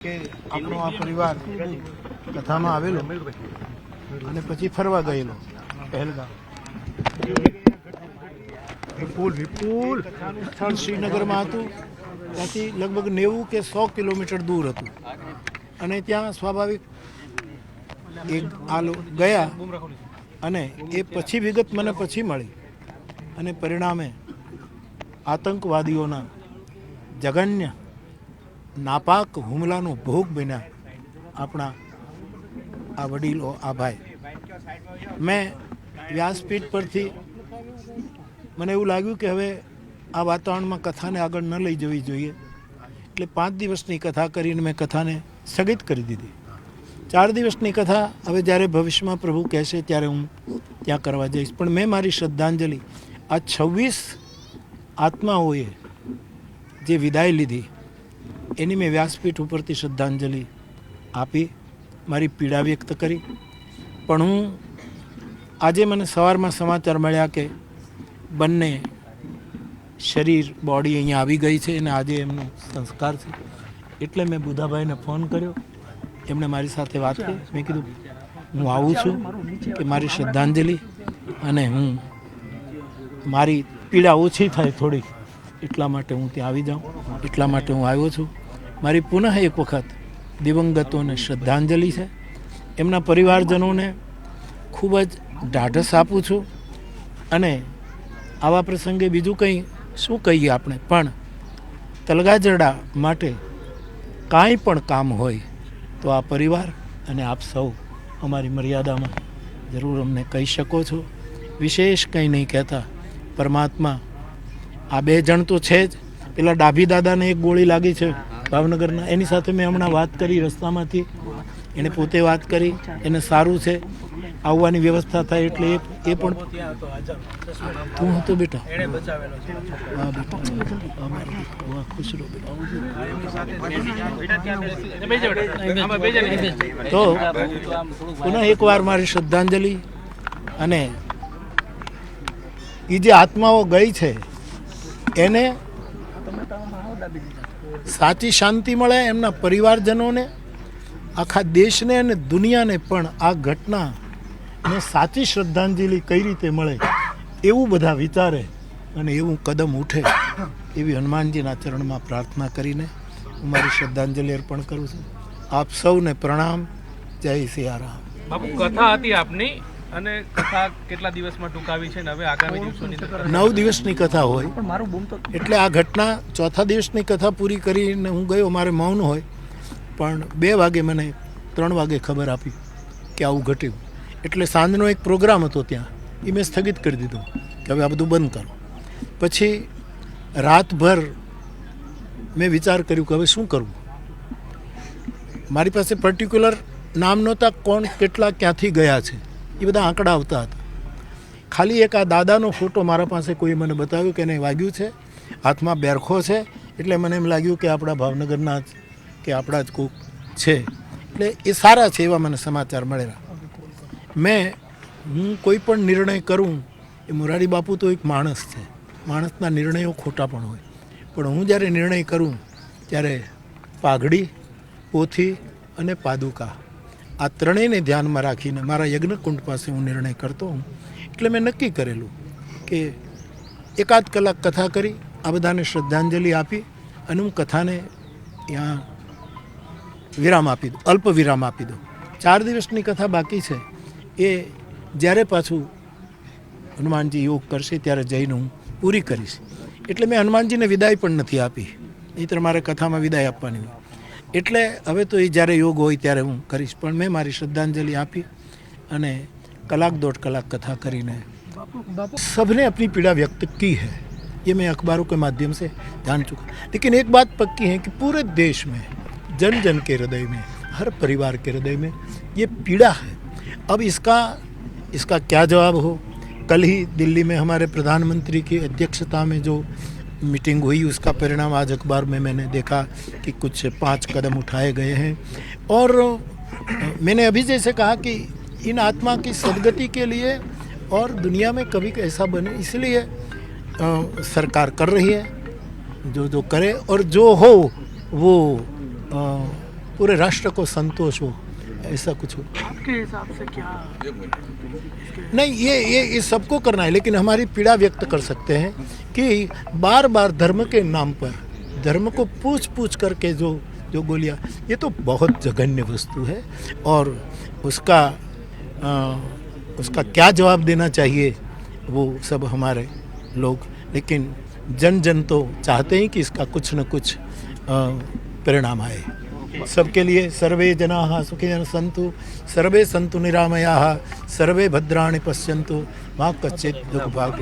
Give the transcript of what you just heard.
કે આપણો આ પરિવાર કથામાં આવેલો અને પછી ફરવા ગયેલો પહેલગામ. વિપુલ વિપુલ. સ્થળ શ્રીનગરમાં હતું. ત્યાંથી લગભગ નેવું કે સો કિલોમીટર દૂર હતું. અને ત્યાં સ્વાભાવિક એક આ ગયા અને એ પછી વિગત મને પછી મળી. અને પરિણામે આતંકવાદીઓના જઘન્ય નાપાક હુમલાનો ભોગ બન્યા આપણા આ વડીલો, આ ભાઈ. મેં વ્યાસપીઠ પરથી મને એવું લાગ્યું કે હવે આ વાતાવરણમાં કથાને આગળ ન લઈ જવી જોઈએ. એટલે પાંચ દિવસની કથા કરીને મેં કથાને સ્થગિત કરી દીધી. ચાર દિવસની કથા હવે જ્યારે ભવિષ્યમાં પ્રભુ કહેશે ત્યારે હું ત્યાં કરવા જઈશ. પણ મેં મારી શ્રદ્ધાંજલિ આ છવ્વીસ આત્માઓએ જે વિદાય લીધી એની મેં વ્યાસપીઠ ઉપરથી શ્રદ્ધાંજલિ આપી, મારી પીડા વ્યક્ત કરી. પણ હું આજે મને સવારમાં સમાચાર મળ્યા કે બંને શરીર બોડી અહીંયા આવી ગઈ છે અને આજે એમનો સંસ્કાર છે. એટલે મેં બુધાભાઈને ફોન કર્યો. એમણે મારી સાથે વાત કરી. મેં કીધું, હું આવું છું કે મારી શ્રદ્ધાંજલિ અને હું મારી પીડા ઓછી થાય થોડી એટલા માટે હું ત્યાં આવી જાઉં. એટલા માટે હું આવ્યો છું. મારી પુનઃ એક વખત દિવંગતોને શ્રદ્ધાંજલિ છે. એમના પરિવારજનોને ખૂબ જ ઢાઢસ આપું છું. અને આવા પ્રસંગે બીજું કંઈ શું કહીએ આપણે? પણ તલગાજરડા માટે કાંઈ પણ કામ હોય તો આ પરિવાર અને આપ સૌ અમારી મર્યાદામાં જરૂર અમને કહી શકો છો. વિશેષ કંઈ નહીં કહેતા. પરમાત્મા આ બે જણ તો છે જ. પેલા ડાભી દાદાને એક ગોળી લાગી છે. ભાવનગરના. એની સાથે મેં હમણાં વાત કરી રસ્તામાંથી. એણે પોતે વાત કરી. એને સારું છે. આવવાની વ્યવસ્થા થાય એટલે એ એ પણ તું હતો બેટા. ખુશ રહો તો પુનઃ એકવાર મારી શ્રદ્ધાંજલિ અને એ જે આત્માઓ ગઈ છે એને સાચી શાંતિ મળે એમના પરિવારજનોને, આખા દેશને અને દુનિયાને પણ આ ઘટના ને સાચી શ્રદ્ધાંજલિ કઈ રીતે મળે એવું બધા વિચારે અને એવું કદમ ઉઠે એવી હનુમાનજીના ચરણમાં પ્રાર્થના કરીને હું મારી શ્રદ્ધાંજલિ અર્પણ કરું છું. આપ સૌને પ્રણામ. જય સિયારામ. બાપુ, કથા હતી આપની? અને કથા કેટલા દિવસમાં ટૂંકાવી છે ને હવે આગામી દિવસોની નવ દિવસની કથા હોય. એટલે આ ઘટના ચોથા દિવસની કથા પૂરી કરીને હું ગયો મારે મૌન હોય. પણ બે વાગે મને ત્રણ વાગે ખબર આપી કે આવું ઘટ્યું. એટલે સાંજનો એક પ્રોગ્રામ હતો ત્યાં. એ મેં સ્થગિત કરી દીધો કે હવે આ બધું બંધ કરો. પછી રાતભર મેં વિચાર કર્યું કે હવે શું કરવું? મારી પાસે પર્ટિક્યુલર નામ નહોતા કોણ કેટલા ક્યાંથી ગયા છે. એ બધા આંકડા આવતા હતા. ખાલી એક આ દાદાનો ફોટો મારા પાસે કોઈ મને બતાવ્યો કે એને વાગ્યું છે, હાથમાં બેરખો છે, એટલે મને એમ લાગ્યું કે આપણા ભાવનગરના જ, કે આપણા જ કોક છે. એટલે એ સારા છે એવા મને સમાચાર મળેલા. મેં, હું કોઈ પણ નિર્ણય કરું, એ મોરારી બાપુ તો એક માણસ છે. માણસના નિર્ણયો ખોટા પણ હોય. પણ હું જ્યારે નિર્ણય કરું, ત્યારે પાઘડી, પોથી અને પાદુકા. આ ત્રણેયને ધ્યાનમાં રાખીને મારા યજ્ઞકુંડ પાસે હું નિર્ણય કરતો હું એટલે મેં નક્કી કરેલું કે એકાદ કલાક કથા કરી, આ બધાને શ્રદ્ધાંજલિ આપી અને હું કથાને ત્યાં વિરામ આપી દઉં, અલ્પ વિરામ આપી દઉં. ચાર દિવસની કથા બાકી છે. એ જ્યારે પાછું હનુમાનજી યોગ કરશે ત્યારે જઈને હું પૂરી કરીશ. એટલે મેં હનુમાનજીને વિદાય પણ નથી આપી. નહીં મારે કથામાં વિદાય આપવાની એટલે હવે તો એ જ્યારે યોગ હોય ત્યારે હું કરીશ પણ મેં મારી શ્રદ્ધાંજલિ આપી અને कलाक दौड़ कलाक कथा કરીને सबने अपनी पीड़ा व्यक्त की है ये मैं अखबारों के माध्यम से जान चुका लेकिन एक बात पक्की है कि पूरे देश में जन जन के हृदय में हर परिवार के हृदय में ये पीड़ा है अब इसका इसका क्या जवाब हो कल ही दिल्ली में हमारे प्रधानमंत्री की अध्यक्षता में जो मीटिंग हुई, उसका परिणाम आज अखबार में मैंने देखा कि कुछ पाँच कदम उठाए गए हैं। और मैंने अभी जैसे कहा कि इन आत्मा की सदगति के लिए और दुनिया में कभी ऐसा बने, इसलिए सरकार कर रही है, जो जो करे और जो हो, वो पूरे राष्ट्र को संतोष हो। ऐसा कुछ हो। आपके हिसाब से क्या? नहीं ये ये ये सबको करना है लेकिन हमारी पीड़ा व्यक्त कर सकते हैं कि बार बार धर्म के नाम पर धर्म को पूछ पूछ करके जो जो गोलियाँ ये तो बहुत जघन्य वस्तु है और उसका अ, उसका क्या जवाब देना चाहिए वो सब हमारे लोग लेकिन जन जन तो चाहते हैं कि इसका कुछ न कुछ परिणाम आए। सबके लिए सर्वे जना सुखिन संतु सर्वे संतु निरामया सर्वे भद्राणि पश्यन्तु माँ कच्चित दुख भाग